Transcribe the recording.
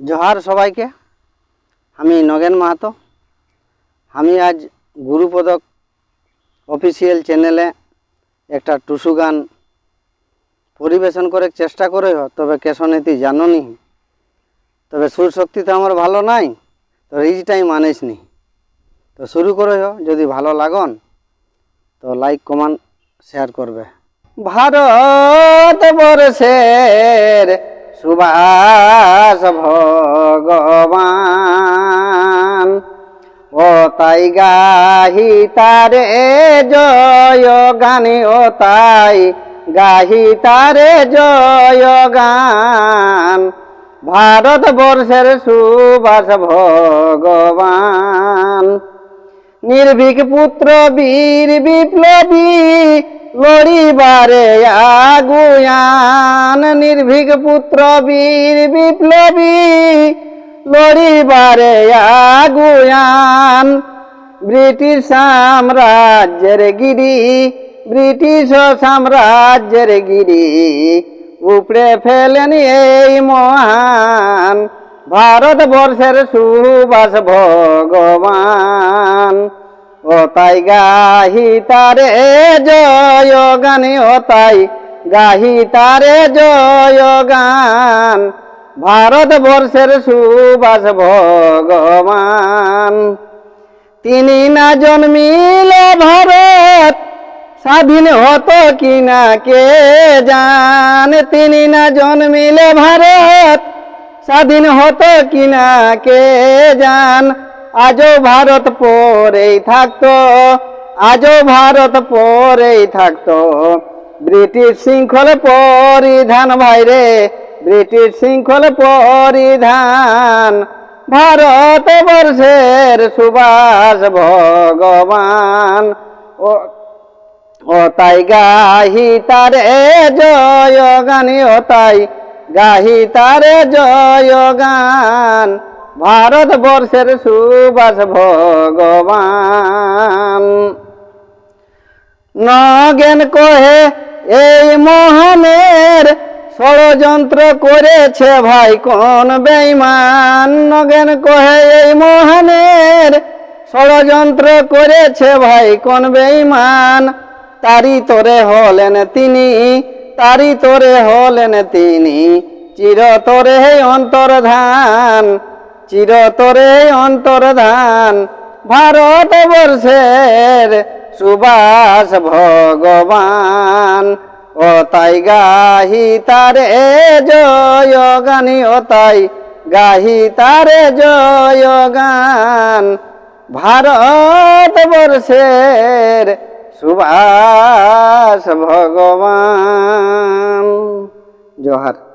জোহার সবাইকে। আমি নগেন মাহাতো। আমি আজ গুরুপদক অফিসিয়াল চ্যানেলে একটা টুসু গান পরিবেশন করে চেষ্টা করে তবে কেশনীতি জাননি তবে সুর শক্তি তো আমার ভালো নাই, তো রিজটাই মানিস নি। তো শুরু করে যদি ভালো লাগন, তো লাইক কমান শেয়ার করবে। ভারত বর্ষের সুভাষ ভগবান তাই গাহি তারে জয় গানি ও তাই গাহি তারে জয় গান। ভারত বর্ষের সুভাষ ভগবান। নির্ভীক পুত্র বীর বিপ্লবী লড়িবারে আগুয়ান। নির্ভীক পুত্র বীর বিপ্লবী লড়িবারে আগুয়ান। ব্রিটিশ সাম্রাজ্যের গিরি, ব্রিটিশ সাম্রাজ্যের গিরি, উপড়ে ফেলেন এই মহান ভারতবর্ষের সুবাস ভগবান। ও তাই গাহি তারে জয় গানে, ও তাই গাহি তারে জয় গান, ভারতবর্ষের সুবাস ভগবান। তিনি না জন্মিলে ভারত, স্বাধীন হতো কিনা কে জান? তিনি না জন্মিলে ভারত, স্বাধীন হতো কিনা কে জান? আজও ভারত পরেই থাকতো, আজও ভারত পরেই থাকতো। ব্রিটিশ শৃঙ্খল পরিধান ভাইরে, ব্রিটিশ শৃঙ্খল পরিধান। ভারত বর্ষের সুভাষ ভগবান। ও ও তাই গাহি তারে জয় গানি, ও তাই গাহি তারে জয় গান। ভারতবর্ষের সুভাষ ভগবান। নগেন কহে, এই মোহনের ষড়যন্ত্র করেছে ভাই, কোন বেইমান নগেন কহে, এই মোহনের ষড়যন্ত্র করেছে ভাই, কোন বেইমান তারি তোরে হলেন তিনি তারি তোরে হলেন তিনি। চিরতরে অন্তর্ধান চিরতরে অন্তর্ধান, ভারতবর্ষের সুবাস ভগবান। ও তাই গাহি তারে জয় গানি, ও তাই গাহি তারে জয় গান। ভারত বর্ষের সুভাষ ভগবান। জোহার।